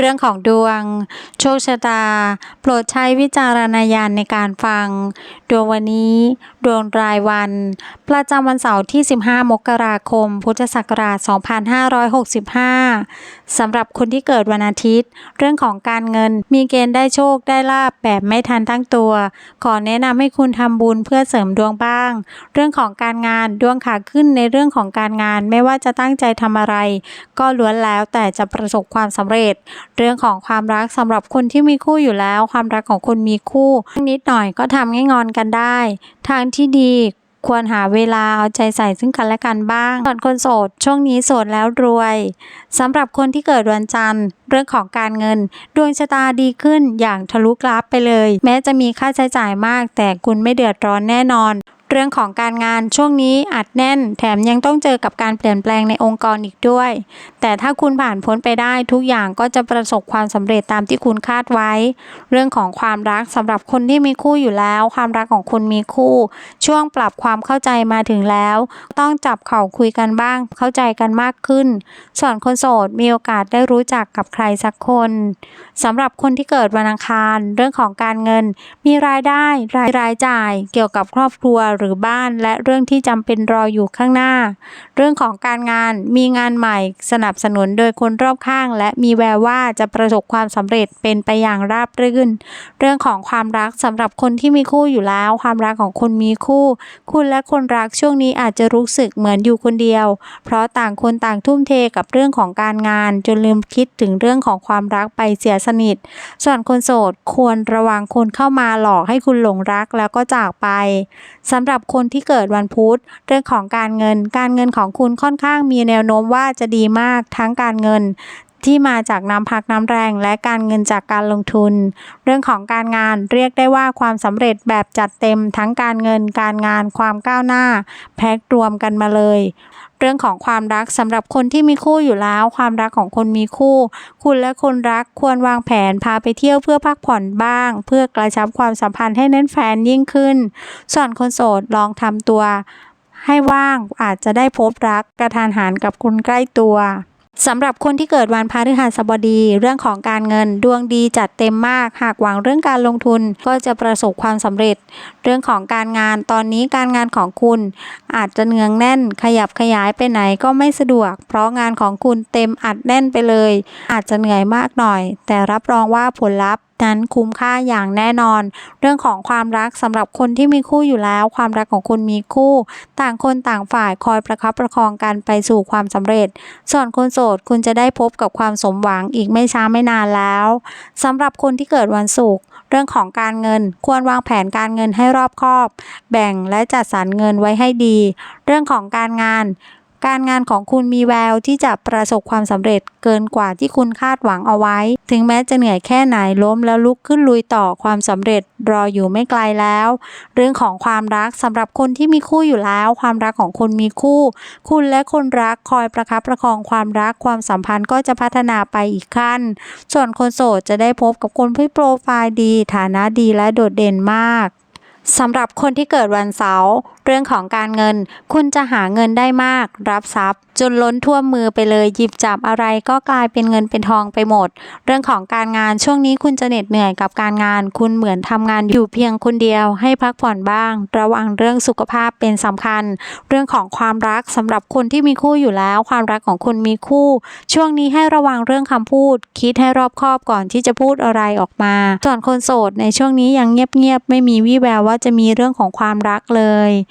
เรื่องของดวง โชคชะตา โปรดใช้วิจารณญาณในการฟัง ดวงวันนี้ ดวงรายวัน ประจำวันเสาร์ที่ 15 มกราคม พุทธศักราช 2565 สำหรับคนที่เกิดวันอาทิตย์ เรื่องของการเงินมีเกณฑ์ได้โชคได้ลาบแบบไม่ทันตั้งตัว ขอแนะนำให้คุณทำบุญเพื่อเสริมดวงบ้าง เรื่องของการงานดวงขาขึ้นในเรื่องของการงานไม่ว่าจะตั้งใจทำอะไร ก็ล้วนแล้วแต่จะประสบความสำเร็จเรื่องของความรักสำหรับคนที่มีคู่อยู่แล้ว ความรักของคุณมีคู่นิดหน่อยก็ทำให้งอนกันได้ ทางที่ดีควรหาเวลาเอาใจใส่ซึ่งกันและกันบ้างส่วนคนโสดช่วงนี้โสดแล้วรวยสำหรับคนที่เกิดวันจันทร์ เรื่องของการเงิน ดวงชะตาดีขึ้นอย่างทะลุกราฟไปเลย แม้จะมีค่าใช้จ่ายมาก แต่คุณไม่เดือดร้อนแน่นอน เรื่องของการงานช่วงนี้อัดแน่น แถมยังต้องเจอกับการเปลี่ยนแปลงในองค์กรอีกด้วย แต่ถ้าคุณผ่านพ้นไปได้ทุกอย่างก็จะประสบความสำเร็จตามที่คุณคาดไว้ เรื่องของความรักสำหรับคนที่มีคู่อยู่แล้ว ความรักของคุณมีคู่ ช่วงปรับความเข้าใจมาถึงแล้ว ต้องจับเข่าคุยกันบ้าง เข้าใจกันมากขึ้น ส่วนคนโสดมีโอกาสได้รู้จักกับใครสักคนสำหรับคนที่เกิดวันอังคาร เรื่องของการเงิน มีรายได้รายรายจ่าย เกี่ยวกับครอบครัวหรือบ้านและเรื่องที่จำเป็นรออยู่ข้างหน้า เรื่องของการงานมีงานใหม่สนับสนุนโดยคนรอบข้าง และมีแววว่าจะประสบความสำเร็จเป็นไปอย่างราบรื่น เรื่องของความรักสำหรับคนที่มีคู่อยู่แล้ว ความรักของคุณมีคู่ คุณและคนรักช่วงนี้อาจจะรู้สึกเหมือนอยู่คนเดียว เพราะต่างคนต่างทุ่มเทกับเรื่องของการงาน จนลืมคิดถึงเรื่องของความรักไปเสียสนิท ส่วนคนโสดควรระวังคนเข้ามาหลอกให้คุณหลงรักแล้วก็จากไปสำหรับหรับคนที่เกิดวันพุธเรื่องของการเงิน การเงินของคุณค่อนข้างมีแนวโน้มว่าจะดีมากทั้งการเงิน ที่มาจากน้ำพักน้ำแรงและการเงินจากการลงทุน เรื่องของการงานเรียกได้ว่าความสำเร็จแบบจัดเต็มทั้งการเงินการงานความก้าวหน้า แพ็กรวมกันมาเลย เรื่องของความรักสำหรับคนที่มีคู่อยู่แล้ว ความรักของคนมีคู่ คุณและคนรักควรวางแผนพาไปเที่ยวเพื่อพักผ่อนบ้าง เพื่อกระชับความสัมพันธ์ให้แน่นแฟนยิ่งขึ้น ส่วนคนโสดลองทำตัว ให้ว่างอาจจะได้พบรักกระทานหันกับคนใกล้ตัว สำหรับคนที่เกิดวันพฤหัสบดี เรื่องของการเงินดวงดีจัดเต็มมาก หากหวังเรื่องการลงทุนก็จะประสบความสำเร็จ เรื่องของการงานตอนนี้การงานของคุณ อาจจะเนืองแน่น ขยับขยายไปไหนก็ไม่สะดวก เพราะงานของคุณเต็มอัดแน่นไปเลย อาจจะเหนื่อยมากหน่อย แต่รับรองว่าผลลัพธ์ นั้นคุ้มค่าอย่างแน่นอน เรื่องของความรักสำหรับคนที่มีคู่อยู่แล้ว ความรักของคุณมีคู่ ต่างคนต่างฝ่ายคอยประคับประคองกันไปสู่ความสำเร็จ ส่วนคนโสดคุณจะได้พบกับความสมหวังอีกไม่ช้าไม่นานแล้วสำหรับคนที่เกิดวันศุกร์เรื่องของการเงินควรวางแผนการเงินให้รอบคอบ แบ่งและจัดสรรเงินไว้ให้ดี เรื่องของการงาน การงานของคุณมีแววที่จะประสบความสำเร็จเกินกว่าที่คุณคาดหวังเอาไว้ ถึงแม้จะเหนื่อยแค่ไหนล้มแล้วลุกขึ้นลุยต่อความสำเร็จรออยู่ไม่ไกลแล้ว เรื่องของความรักสำหรับคนที่มีคู่อยู่แล้ว ความรักของคุณมีคู่ คุณและคนรักคอยประคับประคองความรักความสัมพันธ์ก็จะพัฒนาไปอีกขั้น ส่วนคนโสดจะได้พบกับคนที่โปรไฟล์ดี ฐานะดีและโดดเด่นมากสำหรับคนที่เกิดวันเสาร์ รื่องของการเงิน คุณจะหาเงินได้มาก รับทรัพย์ จนล้นท่วมมือไปเลยหยิบจับอะไรก็กลายเป็นเงินเป็นทองไปหมด เรื่องของการงานช่วงนี้คุณจะเหน็ดเหนื่อยกับการงาน คุณเหมือนทำงานอยู่เพียงคนเดียว ให้พักผ่อนบ้าง ระวังเรื่องสุขภาพเป็นสำคัญ เรื่องของความรักสำหรับคนที่มีคู่อยู่แล้ว ความรักของคุณมีคู่ ช่วงนี้ให้ระวังเรื่องคำพูด คิดให้รอบคอบก่อนที่จะพูดอะไรออกมา ส่วนคนโสดในช่วงนี้ยังเงียบๆไม่มีวี่แววว่าจะมีเรื่องของความรักเลย